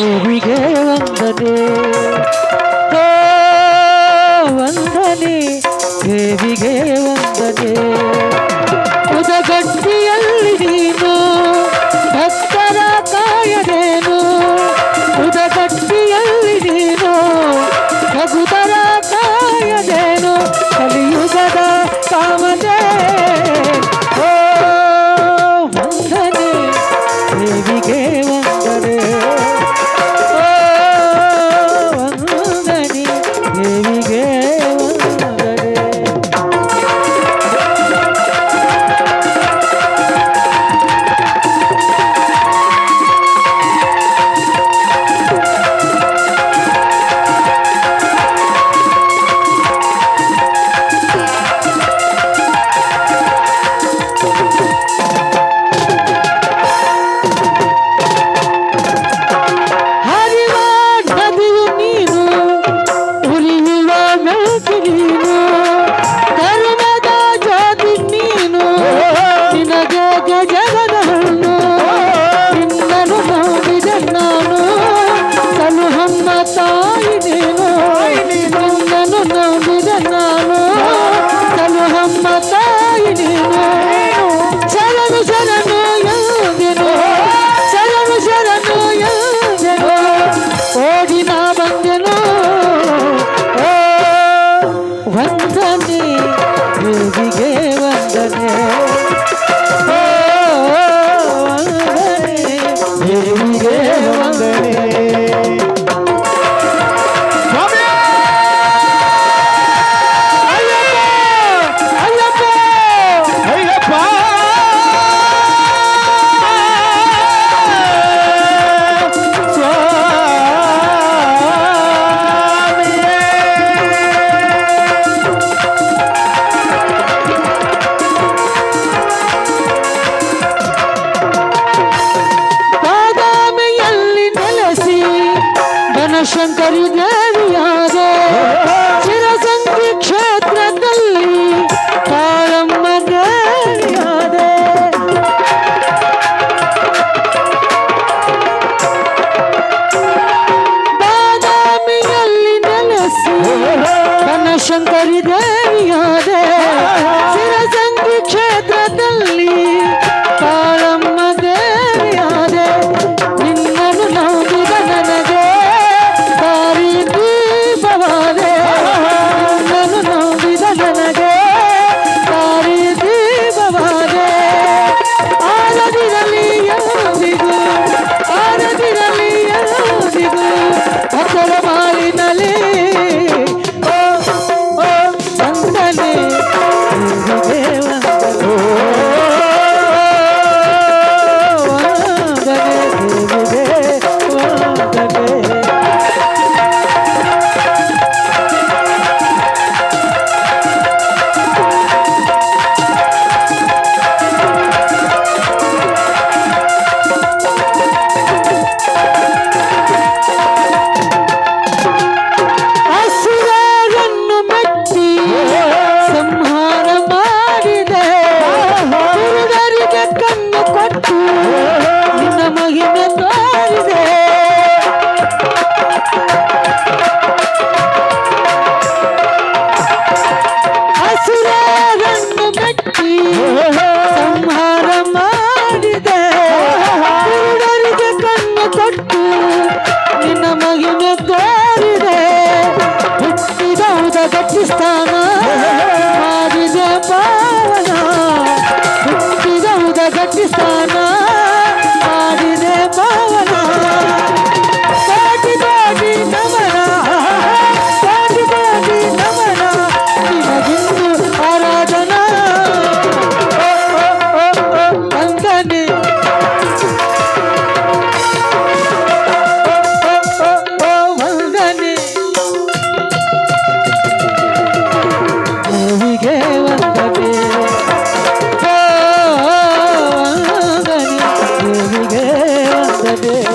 ಊರಿಗೆ ವಂದನೆ. ವಂದನೆ. ದೇವಿಗೆ ವಂದನೆ. ಉದಗಟ್ಟಿಯಲ್ಲಿ உனக்கே வந்தனே வந்தனே geride day.